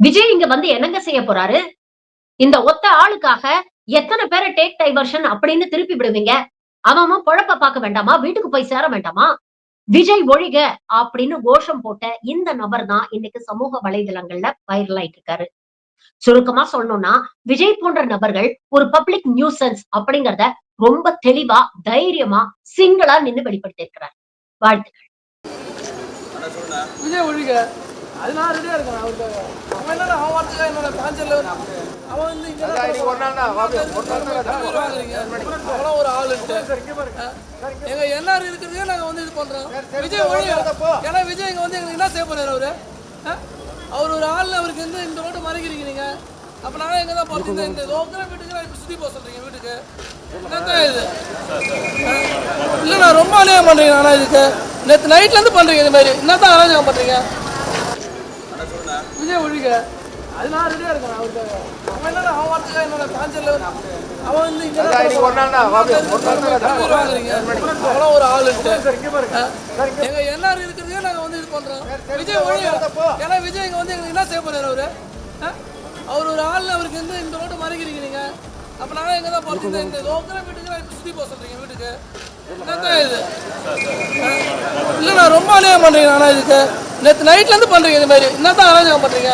விஜய் இங்க வந்து என்னங்க செய்ய போறாரு? இந்த ஒத்த ஆளுக்காக எத்தனை பேரை டேக் டைவர்ஷன் அப்படின்னு திருப்பி விடுவீங்க? அவன் குழப்ப பொழப்ப பார்க்க வேண்டாமா? வீட்டுக்கு போய் சேர வேண்டாமா? விஜய் ஒழிக அப்படின்னு கோஷம் போட்ட இந்த நபர் தான் இன்னைக்கு சமூக வலைதளங்கள்ல வைரல் ஆயிட்டு இருக்காரு சுருக்கமா சொல்லணும்னா விஜய் போன்ற நபர்கள் ஒரு பப்ளிக் நியூசன்ஸ் அப்படிங்கறத ரொம்ப தெளிவா தைரியமா சிங்கிளா நின்னு வெளிப்படுத்தி இருக்கிறார் வாழ்த்துக்கள். விஜய் ஒழிக. அது நான் ரெடியா இருக்கேன் அவன் என்னடா அவன் வார்த்தைக்காக என்னோட பாஞ்சல்ல அவன் வந்து இங்க அவனும் ஒரு ஆளுன்ட்டு. எங்க என்ஆர் இருக்கிறதுக்கே நாங்க வந்து இது பண்றோம். விஜய் ஒழிக ஏன்னா விஜய் இங்க வந்து எங்களுக்கு என்ன செய்ய போறாரு அவரு? அவர் ஒரு ஆள் அவருக்கு வந்து இந்த ரோட்டை மறைக்கிறீங்க நீங்க? அப்ப நாங்க எங்க தான் போறது இந்த லோக்கல வீட்டுக்கு இப்ப சுத்தி போக சொல்றீங்க வீட்டுக்கு. என்னதான் இது? இல்ல நான் ரொம்ப அநியாயம் பண்றீங்க ஆனா இதுக்கு. நேத்து நைட்ல இருந்து பண்றீங்க இந்த மாதிரி. என்னதான் அராஜகம் பண்றீங்க? விஜய் ஒழிக அது நான் ரெடியா இருக்கேன் அவருக்காக அவன் என்னடா அவன் வார்த்தைக்காக என்னோட பாஞ்சல்ல அவன் வந்து இங்க அவனும் ஒரு ஆளுன்ட்டு ஆ? எங்க என்ஆர் இருக்கிறதுக்கே நாங்க வந்து இது பண்றோம். விஜய் ஒழிக ஏன்னா விஜய் இங்க வந்து எங்களுக்கு என்ன செய்ய போறாரு அவரு? அவர் ஒரு ஆள் அவருக்கு வந்து இந்த ரோட்டை மறைக்கிறீங்க நீங்க. அப்ப நாங்க எங்க தான் போறது இந்த லோக்கல வீட்டுக்கு நான் சுத்தி போக சொல்றீங்க வீட்டுக்கு. என்னதான் இது? இல்ல நான் ரொம்ப அநியாயம் பண்றீங்க. ஆனா இதுக்கு? நேத்து நைட்ல இருந்து பண்றீங்க மாதிரி மாதிரி. என்னதான் அராஜகம் பண்றீங்க?